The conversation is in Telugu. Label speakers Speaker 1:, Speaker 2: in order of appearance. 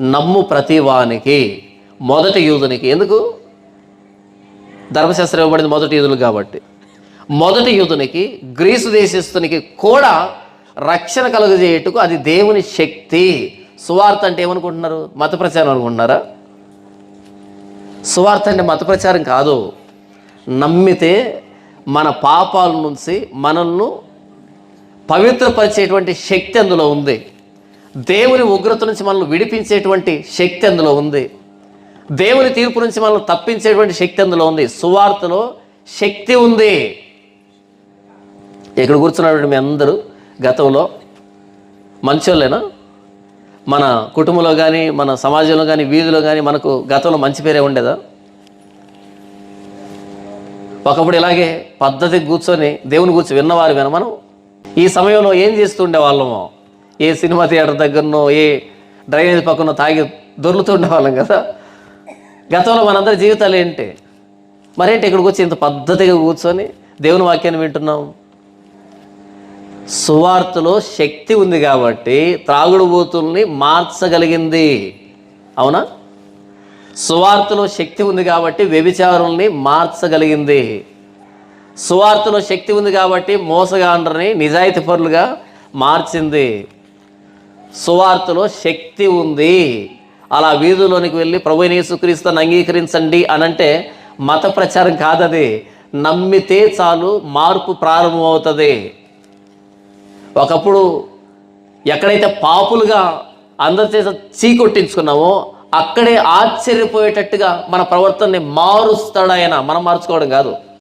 Speaker 1: నమ్ము ప్రతివానికి మొదటి యూదునికి. ఎందుకు? ధర్మశాస్త్రం ఇవ్వబడింది మొదటి యూదులు కాబట్టి. మొదటి యూదునికి గ్రీసు దేశస్తునికి కూడా రక్షణ కలుగజేయటకు అది దేవుని శక్తి. సువార్త అంటే ఏమనుకుంటున్నారు? మత ప్రచారం అనుకుంటున్నారా? సువార్త అంటే మత ప్రచారం కాదు. నమ్మితే మన పాపాల నుంచి మనల్ని పవిత్రపరిచేటువంటి శక్తి అందులో ఉంది. దేవుని ఉగ్రత నుంచి మనల్ని విడిపించేటువంటి శక్తి అందులో ఉంది. దేవుని తీర్పు నుంచి మనల్ని తప్పించేటువంటి శక్తి అందులో ఉంది. సువార్తలో శక్తి ఉంది. ఇక్కడ కూర్చున్నటువంటి మీ అందరూ గతంలో మంచోళ్ళేనా? మన కుటుంబంలో కానీ మన సమాజంలో కానీ వీధిలో కానీ మనకు గతంలో మంచి పేరే ఉండేదా? ఒకప్పుడు ఇలాగే పద్ధతికి కూర్చొని దేవుని కూర్చొని విన్నవారు విన మనం ఈ సమయంలో ఏం చేస్తుండే వాళ్ళము ఏ సినిమా థియేటర్ దగ్గరనో ఏ డ్రైనేజ్ పక్కన తాగి దొర్లుతూ ఉండేవాళ్ళం కదా. గతంలో మనందరి జీవితాలు ఏంటి? మరేంటి ఇక్కడికి వచ్చి ఇంత పద్ధతిగా కూర్చొని దేవుని వాక్యాన్ని వింటున్నాం? సువార్తలో శక్తి ఉంది కాబట్టి త్రాగుడుబోతుల్ని మార్చగలిగింది. అవునా? సువార్తలో శక్తి ఉంది కాబట్టి వ్యభిచారుల్ని మార్చగలిగింది. సువార్తలో శక్తి ఉంది కాబట్టి మోసగాండ్రని నిజాయితీ పరులుగా మార్చింది. సువార్తలో శక్తి ఉంది. అలా వీధుల్లోనికి వెళ్ళి ప్రభు యేసుక్రీస్తుని అంగీకరించండి అనంటే మత ప్రచారం కాదది. నమ్మితే చాలు మార్పు ప్రారంభమవుతుంది. ఒకప్పుడు ఎక్కడైతే పాపులుగా అందరి చేత చీకొట్టించుకున్నామో అక్కడే ఆశ్చర్యపోయేటట్టుగా మన ప్రవర్తనని మారుస్తాడు ఆయన. మనం మార్చుకోవడం కాదు.